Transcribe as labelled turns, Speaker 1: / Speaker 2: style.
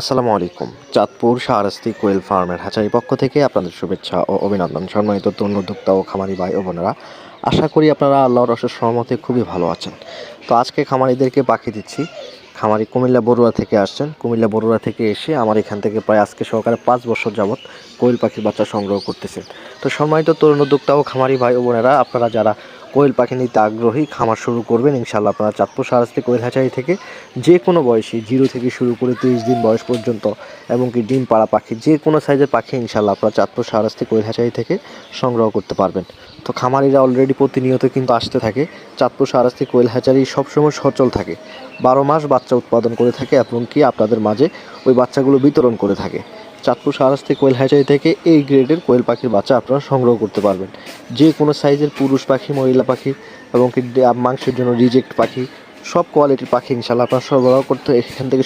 Speaker 1: আসসালামু আলাইকুম। চাঁদপুর শাহরাস্তি কোয়েল ফার্মের হাঁচারি পক্ষ থেকে আপনাদের শুভেচ্ছা ও অভিনন্দন। সম্মানিত তরুণ উদ্যোক্তা ও খামারি ভাই ও বোনেরা, আশা করি আপনারা আল্লাহর অশেষ সহমতে খুবই ভালো আছেন। তো আজকে খামারিদেরকে পাখি দিচ্ছি। খামারি কুমিল্লা বড়ুয়া থেকে আসছেন। কুমিল্লা বড়ুয়া থেকে এসে আমার এখান থেকে প্রায় আজকে সহকারে পাঁচ বছর যাবৎ কোয়েল পাখির বাচ্চা সংগ্রহ করতেছেন তো সম্মানিত তরুণ উদ্যোক্তা ও খামারি ভাই ও বোনেরা, আপনারা যারা কোয়েল পাখি নিতে আগ্রহী, খামার শুরু করবেন ইনশাল্লাহ আপনারা চাঁদপুর সারাস্তি কোয়েল হ্যাচারি থেকে যে কোনো বয়সী, জিরো থেকে শুরু করে তিরিশ দিন বয়স পর্যন্ত, এমনকি ডিম পাড়া পাখি, যে কোনো সাইজের পাখি ইনশাল্লাহ আপনারা চাঁদপুর সারাস্তি কোয়েল হ্যাচারি থেকে সংগ্রহ করতে পারবেন। তো খামারিরা অলরেডি প্রতিনিয়ত কিন্তু আসতে থাকে। চাঁদপুর সারাস্তি কোয়েল হ্যাচারি সবসময় সচল থাকে। বারো মাস বাচ্চা উৎপাদন করে থাকে, এমনকি আপনাদের মাঝে ওই বাচ্চাগুলো বিতরণ করে থাকে। চাঁদপুর সারাস্তি কোয়েল হ্যাচারি থেকে এই গ্রেডের কোয়েল পাখির বাচ্চা আপনারা সংগ্রহ করতে পারবেন। যে কোনো সাইজের পুরুষ পাখি, মহিলা পাখি এবং কি মাংসের জন্য রিজেক্ট পাখি, সব কোয়ালিটির পাখি ইনশাল্লাহ আপনারা সরবরাহ করতে এখান থেকে